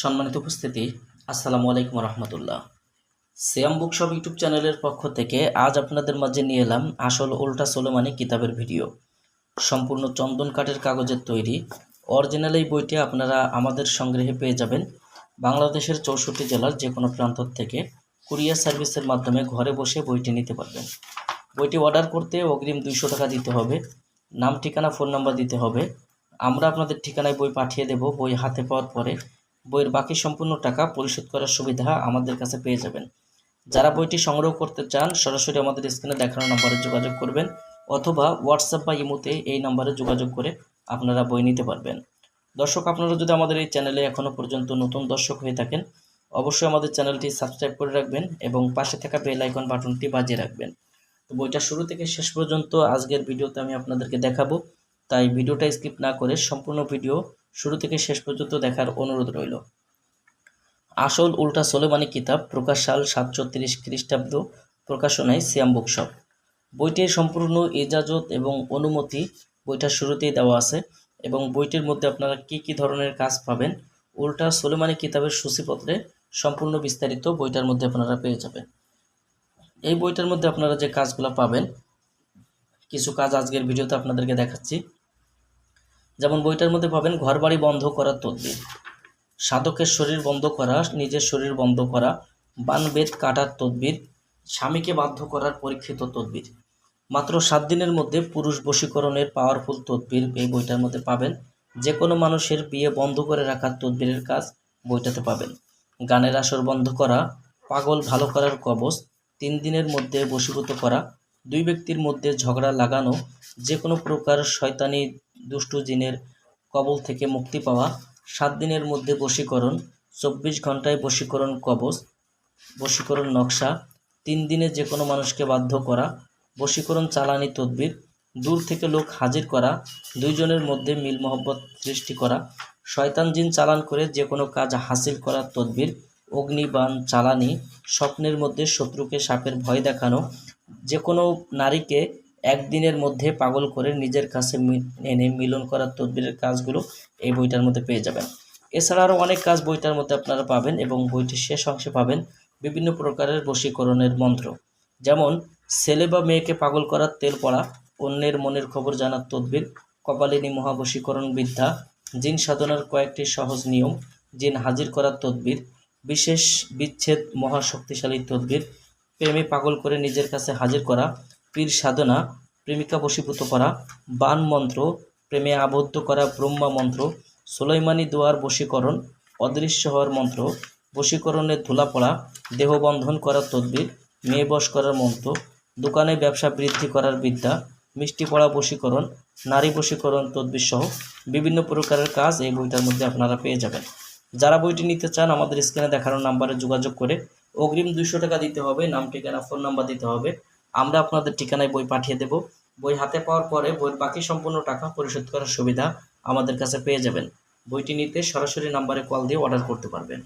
সম্মানিত উপস্থিতি, আসসালামু আলাইকুম রহমতুল্লাহ। সিয়াম বুকশপ ইউটিউব চ্যানেলের পক্ষ থেকে আজ আপনাদের মাঝে নিয়ে এলাম আসল উল্টা সোলেমানি কিতাবের ভিডিও। সম্পূর্ণ চন্দন কাঠের কাগজের তৈরি। অরিজিনাল এই বইটি আপনারা আমাদের সংগ্রহে পেয়ে যাবেন বাংলাদেশের চৌষট্টি জেলার যে কোনো প্রান্ত থেকে। কুরিয়ার সার্ভিসের মাধ্যমে ঘরে বসে বইটি নিতে পারবেন। বইটি অর্ডার করতে অগ্রিম দুইশো টাকা দিতে হবে। নাম, ঠিকানা, ফোন নাম্বার দিতে হবে। আমরা আপনাদের ঠিকানায় বই পাঠিয়ে দেব বই হাতে পাওয়ার পরে। বইয়ের বাকি সম্পূর্ণ টাকা পরিশোধ করার সুবিধা আমাদের কাছে পেয়ে যাবেন। যারা বইটি সংগ্রহ করতে চান, সরাসরি আমাদের স্ক্রিনে দেখানো নম্বরে যোগাযোগ করবেন অথবা হোয়াটসঅ্যাপ বা ইমোতে এই নম্বরে যোগাযোগ করে আপনারা বই নিতে পারবেন। দর্শক, আপনারা যদি আমাদের এই চ্যানেলে এখনও পর্যন্ত নতুন দর্শক হয়ে থাকেন, অবশ্যই আমাদের চ্যানেলটি সাবস্ক্রাইব করে রাখবেন এবং পাশে থাকা বেল আইকন বাটনটি বাজিয়ে রাখবেন। তো বইটা শুরু থেকে শেষ পর্যন্ত আজকের ভিডিওতে আমি আপনাদেরকে দেখাবো। তাই ভিডিওটা স্কিপ না করে সম্পূর্ণ ভিডিও শুরু থেকে শেষ পর্যন্ত দেখার অনুরোধ রইল। আসল উল্টা সোলেমানি কিতাব প্রকাশ সাল সাতশো তিরিশ খ্রিস্টাব্দ প্রকাশনায় সিয়াম বুকশপ। বইটির সম্পূর্ণ ইজাজত এবং অনুমতি বইটার শুরুতেই দেওয়া আছে এবং বইটির মধ্যে আপনারা কি কি ধরনের কাজ পাবেন উল্টা সোলেমানি কিতাবের সূচিপত্রে সম্পূর্ণ বিস্তারিত বইটার মধ্যে আপনারা পেয়ে যাবেন। এই বইটার মধ্যে আপনারা যে কাজগুলো পাবেন, কিছু কাজ আজকের ভিডিওতে আপনাদেরকে দেখাচ্ছি। যেমন বইটার মধ্যে পাবেন, ঘরবাড়ি বন্ধ করার তদবির। সাধকের শরীর বন্ধ করা, নিজের শরীর বন্ধ করা, বানবেদ কাটার তদবির, স্বামীকে বাধ্য করার পরীক্ষিত তদবির। মাত্র সাত দিনের মধ্যে পুরুষ বশীকরণের পাওয়ারফুল তদবির এই বইটার মধ্যে পাবেন। যে কোনো মানুষের বিয়ে বন্ধ করে রাখার তদবিরের কাজ বইটাতে পাবেন। গানের আসর বন্ধ করা, পাগল ভালো করার কবচ, তিন দিনের মধ্যে বশীভূত করা, দুই ব্যক্তির মধ্যে ঝগড়া লাগানো যে কোনো প্রকার শয়তানি দুষ্টু জিনের কবল থেকে মুক্তি পাওয়া। সাত দিনের মধ্যে বশীকরণ, চব্বিশ ঘন্টায় বশীকরণ কবচ, বশীকরণ নকশা, তিন দিনে যে কোনো মানুষকে বাধ্য করা, বশীকরণ চালানি তদবির, দূর থেকে লোক হাজির করা, দুইজনের মধ্যে মিল মহব্বত সৃষ্টি করা, শয়তান জিন চালান করে যে কোনো কাজ হাসিল করার তদবির, অগ্নিবাণ চালানি, স্বপ্নের মধ্যে শত্রুকে সাপের ভয় দেখানো, যে কোনো নারীকে একদিনের মধ্যে পাগল করে নিজের কাছে এনে মিলন করার তদবিরের কাজগুলো এই বইটার মধ্যে পেয়ে যাবেন। এছাড়া আরও অনেক কাজ বইটার মধ্যে আপনারা পাবেন এবং বইটির শেষ অংশে পাবেন বিভিন্ন প্রকারের বশীকরণের মন্ত্র। যেমন, ছেলে বা মেয়েকে পাগল করার তেল পড়া, অন্যের মনের খবর জানার তদবির, কপালিনী মহাবশীকরণ বিদ্যা, জিন সাধনার কয়েকটি সহজ নিয়ম, জিন হাজির করার তদবির, বিশেষ বিচ্ছেদ মহাশক্তিশালী তদবির, প্রেমে পাগল করে নিজের কাছে হাজির করা পীর সাধনা, প্রেমিকা বশীভূত করা, বান মন্ত্র, প্রেমে আবদ্ধ করা ব্রহ্মা মন্ত্র, সুলাইমানি দোয়ার বশীকরণ, অদৃশ্য হওয়ার মন্ত্র, বশীকরণের ধুলা পড়া দেহবন্ধন করার তদবির, মেয়ে বশ করার মন্ত্র, দোকানে ব্যবসা বৃদ্ধি করার বিদ্যা, মিষ্টি পড়া বশীকরণ, নারী বশীকরণ তদবির সহ বিভিন্ন প্রকারের কাজ এই বইটার মধ্যে আপনারা পেয়ে যাবেন। যারা বইটি নিতে চান, আমাদের স্ক্রিনে দেখানো নাম্বারে যোগাযোগ করে অগ্রিম দুইশো টাকা দিতে হবে, নাম, ঠিকানা, ফোন নাম্বার দিতে হবে। আমরা আপনাদের ঠিকানায় বই পাঠিয়ে দেব। বই হাতে পাওয়ার পরে বইয়ের বাকি সম্পূর্ণ টাকা পরিশোধ করার সুবিধা আমাদের কাছে পেয়ে যাবেন। বইটি নিতে সরাসরি নাম্বারে কল দিয়ে অর্ডার করতে পারবেন।